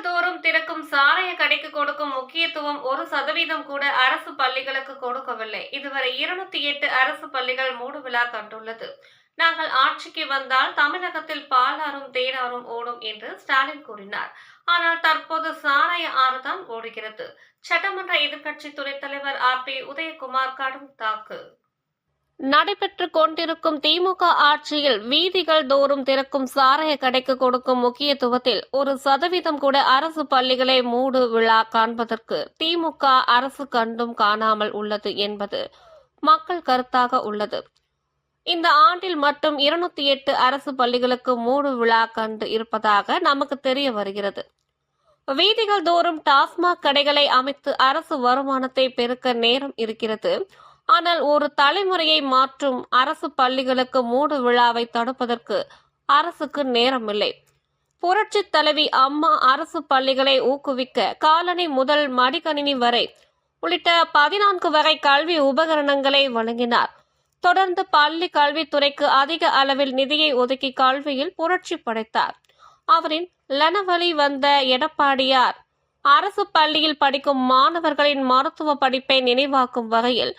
வீதிகள் தோறும் திறக்கும் சாராய கடைக்கு கொடுக்கும் முக்கியத்துவம் ஒரு சதவீதம் கூட அரசு பள்ளிகளுக்கு கொடுக்கவில்லை. இதுவரை இருநூத்தி எட்டு அரசு பள்ளிகள் மூடு விழா கண்டுள்ளது. நாங்கள் ஆட்சிக்கு வந்தால் தமிழகத்தில் பாலாறும் தேனாரும் ஓடும் என்று ஸ்டாலின் கூறினார். ஆனால் தற்போது சாராய ஆறுதான் ஓடுகிறது. சட்டமன்ற எதிர்க்கட்சி துணைத் தலைவர் ஆர் பி உதயகுமார் கடும் தாக்கு. நடைபெற்று கொண்டிருக்கும் திமுக ஆட்சியில் வீதிகள் தோறும் திறக்கும் சாராய கடைக்கு கொடுக்கும் முக்கியத்துவத்தில் ஒரு சதவீதம் கூட அரசு பள்ளிகளை மூடு விழா காண்பதற்கு திமுக அரசு கண்டும் காணாமல் உள்ளது என்பது மக்கள் கருத்தாக உள்ளது. இந்த ஆண்டில் மட்டும் இருநூத்தி எட்டு அரசு பள்ளிகளுக்கு மூடு விழா கண்டு இருப்பதாக நமக்கு தெரிய வருகிறது. வீதிகள் தோறும் டாஸ்மாக் கடைகளை அமைத்து அரசு வருமானத்தை பெருக்க நேரம் இருக்கிறது. ஆனால் ஒரு தலைமுறையை மாற்றும் அரசு பள்ளிகளுக்கு மூடு விழாவை தடுப்பதற்கு அரசுக்கு நேரமில்லை. புரட்சி தலைவி அம்மா அரசு பள்ளிகளை ஊக்குவிக்க காலனி முதல் மடிக்கணினி வரை உள்ளிட்ட பதினான்கு வகை கல்வி உபகரணங்களை வழங்கினார். தொடர்ந்து பள்ளி கல்வித்துறைக்கு அதிக அளவில் நிதியை ஒதுக்கி கல்வியில் புரட்சி படைத்தார். அவரின் லனவழி வந்த எடப்பாடியார் அரசு பள்ளியில் படிக்கும் மாணவர்களின் மருத்துவ படிப்பை நினைவாக்கும் வகையில்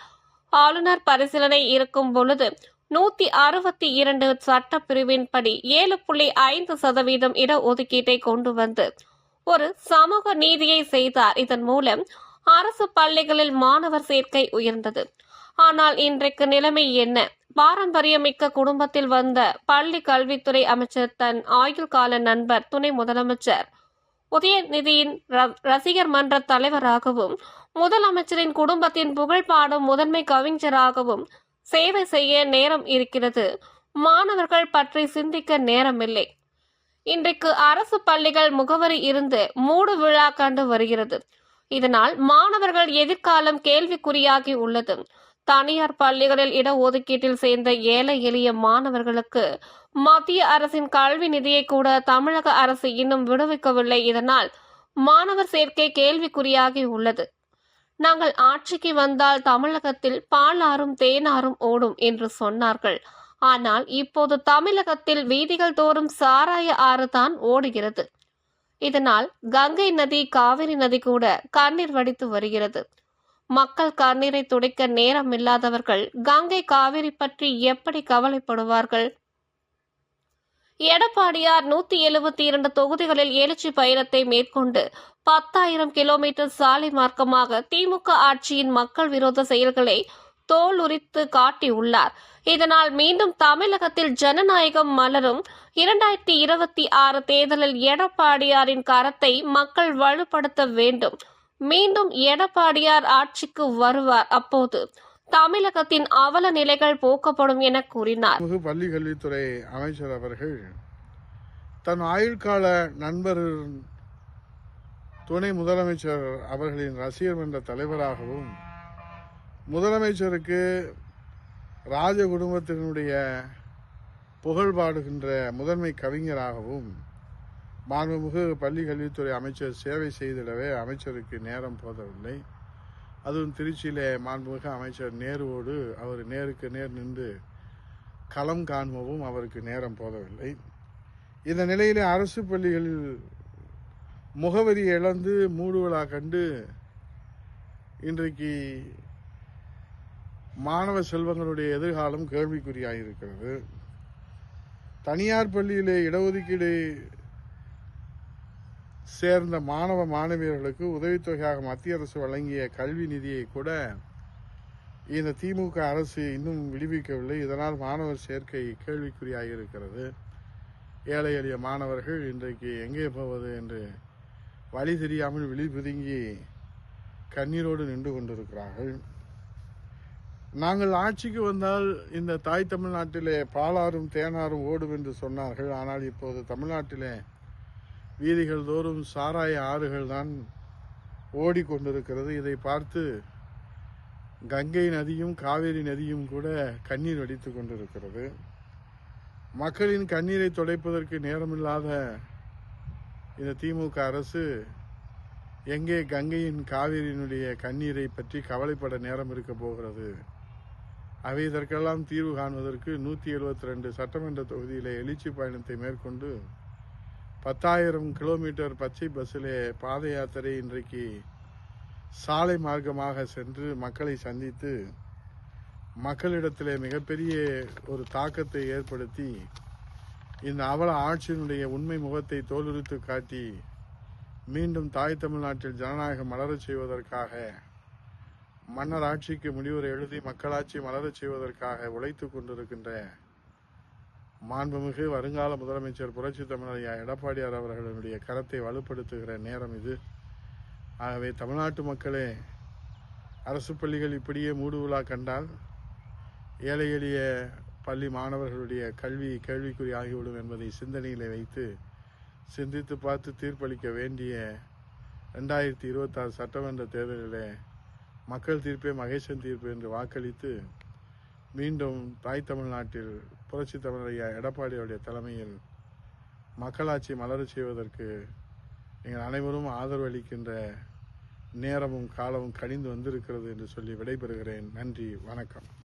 ஆளுநர் பரிசீலனை இருக்கும் பொழுது நூத்தி அறுபத்தி இரண்டு சட்ட பிரிவின்படி ஏழு புள்ளி ஐந்து சதவீதம் இடஒதுக்கீட்டை கொண்டு வந்து ஒரு சமூக நீதியை செய்தார். இதன் மூலம் அரசு பள்ளிகளில் மாணவர் சேர்க்கை உயர்ந்தது. ஆனால் இன்றைக்கு நிலைமை என்ன? பாரம்பரியமிக்க குடும்பத்தில் வந்த பள்ளி கல்வித்துறை அமைச்சர் தன் ஆயுள் கால நண்பர் துணை முதலமைச்சர் உதயநிதியின் ர- ரசிகர் மன்ற தலைவராகவும் முதலமைச்சரின் குடும்பத்தின் புகழ் பாடும் முதன்மை கவிஞராகவும் சேவை செய்ய நேரம் இருக்கிறது. மாணவர்கள் பற்றி சிந்திக்க நேரமில்லை. இன்றைக்கு அரசு பள்ளிகள் முகவரி இருந்து மூடு விழா கண்டு வருகிறது. இதனால் மாணவர்கள் எதிர்காலம் கேள்விக்குறியாகி உள்ளது. தனியார் பள்ளிகளில் இடஒதுக்கீட்டில் சேர்ந்த ஏழை எளிய மாணவர்களுக்கு மத்திய அரசின் கல்வி நிதியை கூட தமிழக அரசு இன்னும் விடுவிக்கவில்லை. இதனால் மாணவர் சேர்க்கை கேள்விக்குறியாகி உள்ளது. நாங்கள் ஆட்சிக்கு வந்தால் தமிழகத்தில் பாலாறும் தேனாரும் ஓடும் என்று சொன்னார்கள். ஆனால் இப்போது தமிழகத்தில் வீதிகள் தோறும் சாராய ஆறு தான் ஓடுகிறது. இதனால் கங்கை நதி காவிரி நதி கூட கண்ணீர் வடித்து வருகிறது. மக்கள் கண்ணீரை துடைக்க நேரம் இல்லாதவர்கள் கங்கை காவிரி பற்றி எப்படி கவலைப்படுவார்கள்? எடப்பாடியார் நூத்தி எழுபத்தி இரண்டு தொகுதிகளில் எழுச்சி பயணத்தை மேற்கொண்டு பத்தாயிரம் கிலோமீட்டர் சாலை மார்க்கமாக திமுக ஆட்சியின் மக்கள் விரோத செயல்களை தோல் உரித்து காட்டியுள்ளார். இதனால் மீண்டும் தமிழகத்தில் ஜனநாயகம் மலரும். இரண்டாயிரத்தி இருபத்தி ஆறு தேர்தலில் எடப்பாடியாரின் கரத்தை மக்கள் வலுப்படுத்த வேண்டும். மீண்டும் எடப்பாடியார் ஆட்சிக்கு வருவார் அப்போது. தமிழகத்தின் அவல நிலைகள் போக்கப்படும் என கூறினார். பள்ளி கல்வித்துறை அமைச்சர் அவர்கள் தன் ஆயுள்கால நண்பர் துணை முதலமைச்சர் அவர்களின் ரசிகர் மன்ற தலைவராகவும் முதலமைச்சருக்கு ராஜ குடும்பத்தினுடைய புகழ் பாடுகின்ற முதன்மை கவிஞராகவும் மாண்புமிகு பள்ளி கல்வித்துறை அமைச்சர் சேவை செய்திடவே அமைச்சருக்கு நேரம் போதவில்லை. அதுவும் திருச்சியிலே மாண்புமிகு அமைச்சர் நேருவோடு அவர் நேருக்கு நேர் நின்று களம் காண்பவும் அவருக்கு நேரம் போதவில்லை இந்த நிலையில் அரசு பள்ளிகளில் முகவரி இழந்து மூடுவலாக கண்டு இன்றைக்கு மாணவ செல்வங்களுடைய எதிர்காலம் கேள்விக்குறியாயிருக்கிறது. தனியார் பள்ளியிலே இடஒதுக்கீடு சேர்ந்த மாணவ மாணவியர்களுக்கு உதவித்தொகையாக மத்திய அரசு வழங்கிய கல்வி நிதியை கூட இந்த திமுக அரசு இன்னும் விடுவிக்கவில்லை. இதனால் மாணவர் சேர்க்கை கேள்விக்குறியாக இருக்கிறது. ஏழை எளிய மாணவர்கள் இன்றைக்கு எங்கே போவது என்று வழி தெரியாமல் விழி பிதுங்கி கண்ணீரோடு நின்று கொண்டிருக்கிறார்கள். நாங்கள் ஆட்சிக்கு வந்தால் இந்த தாய் தமிழ்நாட்டிலே பாலாறும் தேனாரும் ஓடும் என்று சொன்னார்கள். ஆனால் இப்போது தமிழ்நாட்டிலே வீதிகள் தோறும் சாராய ஆறுகள் தான் ஓடிக்கொண்டிருக்கிறது. இதை பார்த்து கங்கை நதியும் காவேரி நதியும் கூட கண்ணீர் வடித்து கொண்டிருக்கிறது. மக்களின் கண்ணீரை துடைப்பதற்கு நேரமில்லாத இந்த திமுக அரசு எங்கே கங்கையின் காவிரியினுடைய கண்ணீரை பற்றி கவலைப்பட நேரம் இருக்க போகிறது? அவை இதற்கெல்லாம் தீர்வு காண்பதற்கு நூற்றி எழுபத்தி ரெண்டு சட்டமன்ற தொகுதியில் எழுச்சி பயணத்தை மேற்கொண்டு பத்தாயிரம் கிலோமீட்டர் பச்சை பஸ்ஸிலே பாத யாத்திரை இன்றைக்கு சாலை மார்க்கமாக சென்று மக்களை சந்தித்து மக்களிடத்திலே மிகப்பெரிய ஒரு தாக்கத்தை ஏற்படுத்தி இந்த அவல ஆட்சியினுடைய உண்மை முகத்தை தோலுரித்து காட்டி மீண்டும் தாய் தமிழ்நாட்டில் ஜனநாயகம் மலரச் செய்வதற்காக மன்னர் ஆட்சிக்கு முடிவுரை எழுதி மக்களாட்சி மலரச் செய்வதற்காக உழைத்துக் கொண்டிருக்கின்ற மாண்புமிகு வருங்கால முதலமைச்சர் புரட்சி தமிழரையா எடப்பாடியார் அவர்களுடைய கரத்தை வலுப்படுத்துகிற நேரம் இது. ஆகவே தமிழ்நாட்டு மக்களே அரசு பள்ளிகள் இப்படியே மூடுவிழா கண்டால் ஏழை எளிய பள்ளி மாணவர்களுடைய கல்வி கேள்விக்குறி ஆகிவிடும் என்பதை சிந்தனையிலே வைத்து சிந்தித்து பார்த்து தீர்ப்பளிக்க வேண்டிய ரெண்டாயிரத்தி இருபத்தாறு சட்டமன்ற தேர்தலிலே மக்கள் தீர்ப்பே மகேசன் தீர்ப்பு என்று வாக்களித்து மீண்டும் தாய் தமிழ்நாட்டில் புரட்சி தமிழரையா எடப்பாடியுடைய தலைமையில் மக்களாட்சி மலரச் செய்வதற்கு நீங்கள் அனைவரும் ஆதரவு அளிக்கின்ற நேரமும் காலமும் கணிந்து வந்திருக்கிறது என்று சொல்லி விடைபெறுகிறேன். நன்றி வணக்கம்.